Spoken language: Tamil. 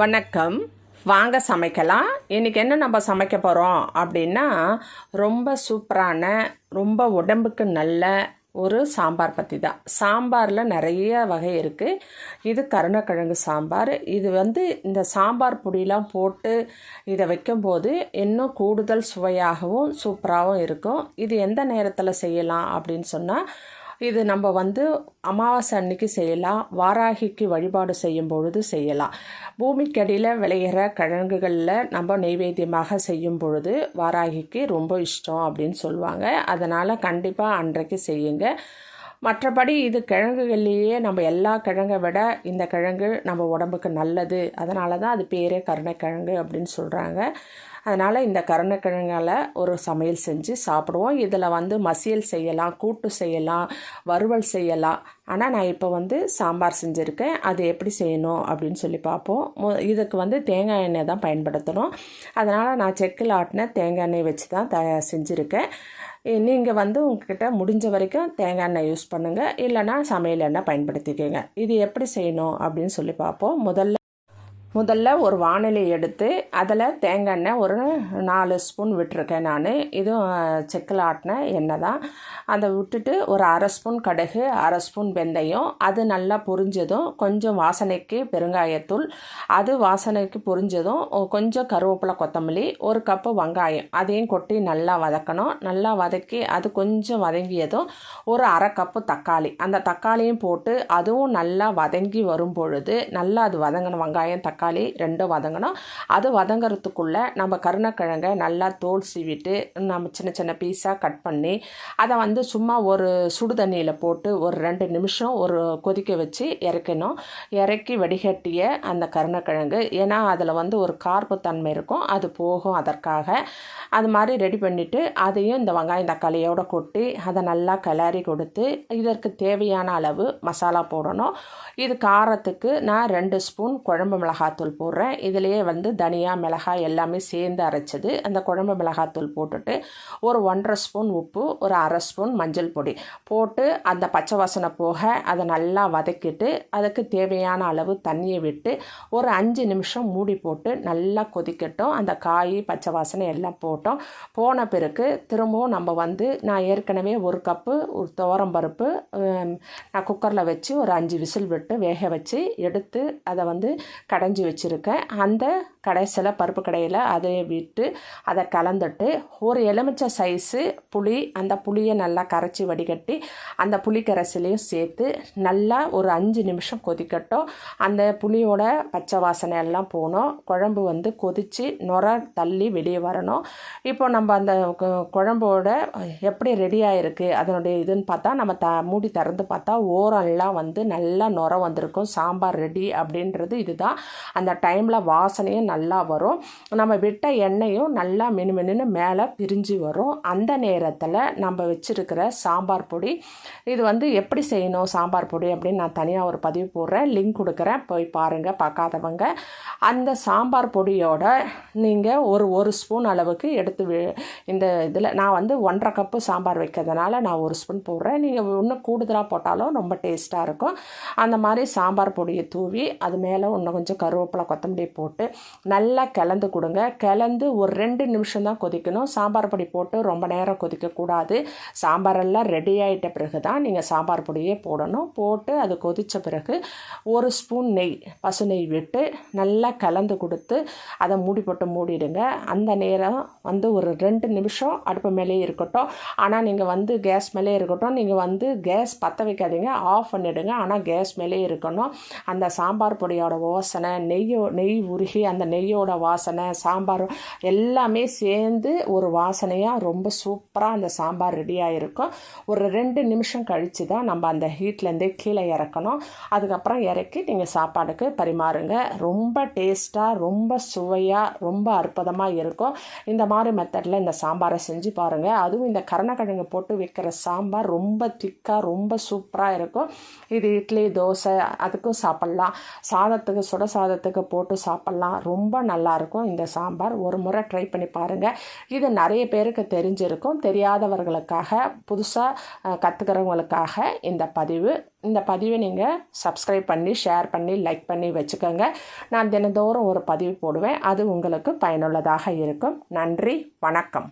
வணக்கம். வாங்க சமைக்கலாம். இன்றைக்கி என்ன நம்ம சமைக்க போகிறோம் அப்படின்னா ரொம்ப சூப்பரான ரொம்ப உடம்புக்கு நல்ல ஒரு சாம்பார் பற்றி தான். சாம்பாரில் நிறைய வகை இருக்குது இது கருணக்கிழங்கு சாம்பார். இது வந்து இந்த சாம்பார் பொடியெலாம் போட்டு இதை வைக்கும்போது இன்னும் கூடுதல் சுவையாகவும் சூப்பராகவும் இருக்கும். இது எந்த நேரத்தில் செய்யலாம் அப்படின்னு சொன்னால் இது நம்ம வந்து அமாவாசை அன்னைக்கு செய்யலாம். வாராகிக்கு வழிபாடு செய்யும் பொழுது செய்யலாம். பூமிக்கடியில் விளையிற கிழங்குகளில் நம்ம நெய்வேத்தியமாக செய்யும் பொழுது வாராகிக்கு ரொம்ப இஷ்டம் அப்படின்னு சொல்லுவாங்க. அதனால் கண்டிப்பாக அன்றைக்கு செய்யுங்க. மற்றபடி இது கிழங்குகள்லேயே நம்ம எல்லா கிழங்கை விட இந்த கிழங்கு நம்ம உடம்புக்கு நல்லது. அதனால தான் அது பேரே கருணைக்கிழங்கு அப்படின்னு சொல்கிறாங்க அதனால் இந்த கருணைக்கிழங்கால ஒரு சமையல் செஞ்சு சாப்பிடுவோம். இதில் வந்து மசியல் செய்யலாம் கூட்டு செய்யலாம் வறுவல் செய்யலாம். ஆனால் நான் இப்போ வந்து சாம்பார் செஞ்சுருக்கேன். அது எப்படி செய்யணும் அப்படின்னு சொல்லி பார்ப்போம். இதுக்கு வந்து தேங்காய் எண்ணெய் தான் பயன்படுத்தணும். அதனால் நான் செக்கில் ஆட்டின தேங்காய் எண்ணெய் வச்சு தான் த செஞ்சுருக்கேன். நீங்கள் வந்து உங்ககிட்ட முடிஞ்ச வரைக்கும் தேங்காய் எண்ணெய் யூஸ் பண்ணுங்கள் இல்லைனா சமையல் எண்ணெய் பயன்படுத்திக்கோங்க. இது எப்படி செய்யணும் அப்படின்னு சொல்லி பார்ப்போம். முதல்ல முதல்ல ஒரு வானிலை எடுத்து அதில் தேங்காய் எண்ணெய் ஒரு நாலு ஸ்பூன் விட்டுருக்கேன் நான். இதுவும் செக்கில் ஆட்டின எண்ணெய் தான். அதை விட்டுட்டு ஒரு அரை ஸ்பூன் கடுகு அரை ஸ்பூன் வெந்தயம் அது நல்லா பொரிஞ்சதும் கொஞ்சம் வாசனைக்கு பெருங்காயத்தூள் அது வாசனைக்கு பொரிஞ்சதும் கொஞ்சம் கருவேப்பிலை கொத்தமல்லி ஒரு கப்பு வெங்காயம் அதையும் கொட்டி நல்லா வதக்கணும். நல்லா வதக்கி அது கொஞ்சம் வதங்கியதும் ஒரு அரை கப்பு தக்காளி. அந்த தக்காளியும் போட்டு அதுவும் நல்லா வதங்கி வரும் பொழுது நல்லா அது வதங்கணும் வெங்காயம் தக்காளி தக்காளி ரெண்டும் வதங்கணும். அது வதங்கிறதுக்குள்ளே நம்ம கருணக்கிழங்கை நல்லா தோல் சீவிட்டு நம்ம சின்ன சின்ன பீஸாக கட் பண்ணி அதை வந்து சும்மா ஒரு சுடு தண்ணியில் போட்டு ஒரு ரெண்டு நிமிஷம் ஒரு கொதிக்க வச்சு இறக்கணும். இறக்கி வடிகட்டிய அந்த கருணக்கிழங்கு ஏன்னா அதில் வந்து ஒரு கார்ப்பு தன்மை இருக்கும் அது போகும் அதற்காக. அது மாதிரி ரெடி பண்ணிவிட்டு அதையும் இந்த வெங்காயம் தக்காளியோடு கொட்டி அதை நல்லா கிளறி கொடுத்து இதற்கு தேவையான அளவு மசாலா போடணும். இது காரத்துக்கு நான் ரெண்டு ஸ்பூன் குழம்பு மிளகாத்தூள் போடுறேன். இதிலையே வந்து தனியா மிளகாய் எல்லாமே சேர்ந்து அரைச்சது. அந்த குழம்பு மிளகாத்தூள் போட்டுட்டு ஒரு ஒன்றரை ஸ்பூன் உப்பு ஒரு அரை ஸ்பூன் மஞ்சள் பொடி போட்டு அந்த பச்சை வாசனை போக அதை நல்லா வதக்கிட்டு அதுக்கு தேவையான அளவு தண்ணியை விட்டு ஒரு அஞ்சு நிமிஷம் மூடி போட்டு நல்லா கொதிக்கட்டும். அந்த காய் பச்சை வாசனை எல்லாம் போட்டோம். போன பிறகு திரும்பவும் நம்ம வந்து நான் ஏற்கனவே ஒரு கப்பு துவரம் பருப்பு நான் குக்கரில் வச்சு ஒரு அஞ்சு விசில் விட்டு வேக வச்சு எடுத்து அதை வந்து கடைஞ்சி வச்சுருக்கேன். அந்த கடைசியில் பருப்பு கடையில் அதை விட்டு அதை கலந்துட்டு ஒரு எலுமிச்சை சைஸு புளி அந்த புளியை நல்லா கரைச்சி வடிகட்டி அந்த புளி சேர்த்து நல்லா ஒரு அஞ்சு நிமிஷம் கொதிக்கட்டும். அந்த புளியோட பச்சை வாசனை எல்லாம் போகணும். குழம்பு வந்து கொதித்து நுர தள்ளி வெளியே வரணும். இப்போ நம்ம அந்த குழம்போட எப்படி ரெடி ஆகிருக்கு அதனுடைய இதுன்னு பார்த்தா நம்ம த மூடி திறந்து பார்த்தா ஓரம்லாம் வந்து நல்லா நுர வந்திருக்கும். சாம்பார் ரெடி அப்படின்றது இதுதான். அந்த டைமில் வாசனையும் நல்லா வரும். நம்ம விட்ட எண்ணெயும் நல்லா மினுமினுன்னு மேலே பிரிஞ்சு வரும். அந்த நேரத்தில் நம்ம வச்சுருக்கிற சாம்பார் பொடி இது வந்து எப்படி செய்யணும் சாம்பார் பொடி அப்படின்னு நான் தனியாக ஒரு பதிவு போடுறேன். லிங்க் கொடுக்குறேன். போய் பாருங்கள் பார்க்காதவங்க. அந்த சாம்பார் பொடியோட நீங்கள் ஒரு ஒரு ஸ்பூன் அளவுக்கு எடுத்து இந்த இதில் நான் வந்து ஒன்றரை கப்பு சாம்பார் வைக்கிறதுனால நான் ஒரு ஸ்பூன் போடுறேன். நீங்கள் இன்னும் கூடுதலாக போட்டாலும் ரொம்ப டேஸ்ட்டாக இருக்கும். அந்த மாதிரி சாம்பார் பொடியை தூவி அது மேலே இன்னும் கொஞ்சம் கருவேப்பிலை கொத்தமல்லி போட்டு நல்லா கலந்து கொடுங்க. கலந்து ஒரு ரெண்டு நிமிஷம் தான் கொதிக்கணும். சாம்பார் பொடி போட்டு ரொம்ப நேரம் கொதிக்கக்கூடாது சாம்பாரெல்லாம் ரெடி ஆகிட்ட பிறகு தான் நீங்கள் சாம்பார் பொடியே போடணும். போட்டு அது கொதித்த பிறகு ஒரு ஸ்பூன் நெய் பசு நெய் விட்டு நல்லா கலந்து கொடுத்து அதை மூடி போட்டு மூடிடுங்க. அந்த நேரம் வந்து ஒரு ரெண்டு நிமிஷம் அடுப்பு மேலே இருக்கட்டும். ஆனால் நீங்கள் வந்து கேஸ் மேலே இருக்கட்டும். நீங்கள் வந்து கேஸ் பற்ற வைக்காதீங்க. ஆஃப் பண்ணிவிடுங்க ஆனால் கேஸ் மேலே இருக்கணும். அந்த சாம்பார் பொடியோட ஓசனை நெய்யோ நெய் உருகி அந்த நெய்யோட வாசனை சாம்பார் எல்லாமே சேர்ந்து ஒரு வாசனையாக ரொம்ப சூப்பராக அந்த சாம்பார் ரெடியாக இருக்கும் ஒரு ரெண்டு நிமிஷம் கழித்து தான் நம்ம அந்த ஹீட்லேருந்தே கீழே இறக்கணும். அதுக்கப்புறம் இறக்கி நீங்கள் சாப்பாடுக்கு பரிமாறுங்க. ரொம்ப டேஸ்ட்டாக ரொம்ப சுவையாக ரொம்ப அற்புதமாக இருக்கும். இந்த மாதிரி மெத்தடில் இந்த சாம்பாரை செஞ்சு பாருங்கள் அதுவும் இந்த கருணக்கிழங்கு போட்டு வைக்கிற சாம்பார் ரொம்ப திக்காக ரொம்ப சூப்பராக இருக்கும். இது இட்லி தோசை அதுக்கும் சாப்பிட்லாம். சாதத்துக்கு சுட சாதத்துக்கு போட்டு சாப்பிட்லாம். ரொம்ப ரொம்ப நல்லாயிருக்கும் இந்த சாம்பார் ஒரு முறை ட்ரை பண்ணி பாருங்கள் இது நிறைய பேருக்கு தெரிஞ்சிருக்கும். தெரியாதவர்களுக்காக புதுசாக கற்றுக்கிறவங்களுக்காக இந்த பதிவு. இந்த பதிவை நீங்கள் சப்ஸ்கிரைப் பண்ணி ஷேர் பண்ணி லைக் பண்ணி வச்சுக்கோங்க. நான் தினந்தோறும் ஒரு பதிவு போடுவேன். அது உங்களுக்கு பயனுள்ளதாக இருக்கும். நன்றி. வணக்கம்.